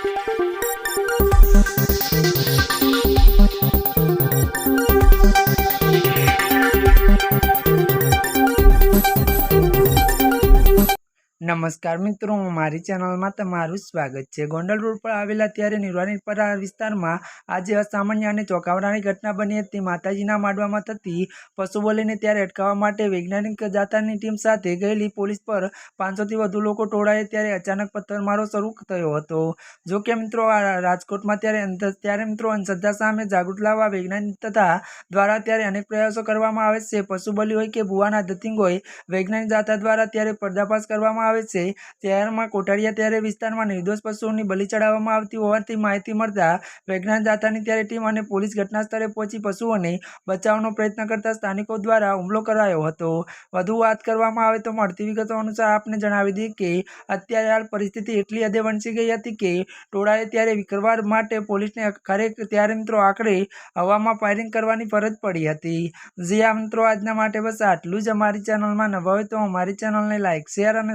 Thank you. નમસ્કાર મિત્રો મારી ચેનલમાં તમારું સ્વાગત છે. ગોંડલ રોડ પર આવેલા ત્યારે નિર્વાણીપરા વિસ્તારમાં આજે અસામાન્ય અને ચોંકાવનારી ઘટના બની હતી. માતાજીના માંડવામાં થતી પશુબલીને ત્યારે અટકાવવા માટે વૈજ્ઞાનિક જાતાની ટીમ સાથે ગયેલી પોલીસ પર પાંચસોથી વધુ લોકો ટોળાએ ત્યારે અચાનક પથ્થરમારો શરૂ થયો હતો. જો કે મિત્રો રાજકોટમાં ત્યારે ત્યારે મિત્રો અંધશ્રદ્ધા સામે જાગૃત લાવવા વૈજ્ઞાનિક તથા દ્વારા ત્યારે અનેક પ્રયાસો કરવામાં આવે છે. પશુબલી હોય કે ભુવાના ધતિંગ હોય, વૈજ્ઞાનિક જાતા દ્વારા ત્યારે પર્દાફાશ કરવામાં આવે છે. શહેરમાં કોઠારિયા ત્યારે વિસ્તારમાં નિર્દોષ પશુઓની બલિ ચડાવવામાં આવતી હોવાથી માહિતી મળતા વૈજ્ઞાન જાતાની ત્યારે ટીમ અને પોલીસ ઘટના સ્થળે પહોંચી પશુઓને બચાવવાનો પ્રયત્ન કરતા સ્થાનિકો દ્વારા હુમલો કરાયો હતો. વધુ વાત કરવામાં આવે તો મળતી વિગતો અનુસાર આપને જણાવી દઈએ કે અત્યારે હાલ પરિસ્થિતિ એટલી હદે વણસી ગઈ હતી કે ટોળાએ ત્યારે વિકરવાર માટે પોલીસને ખરેખર ત્યારે મિત્રો આખરે હવામાં ફાયરિંગ કરવાની ફરજ પડી હતી. જે આ મિત્રો, આજના માટે બસ આટલું જ. અમારી ચેનલમાં નવા હોય તો અમારી ચેનલને લાઇક શેર અને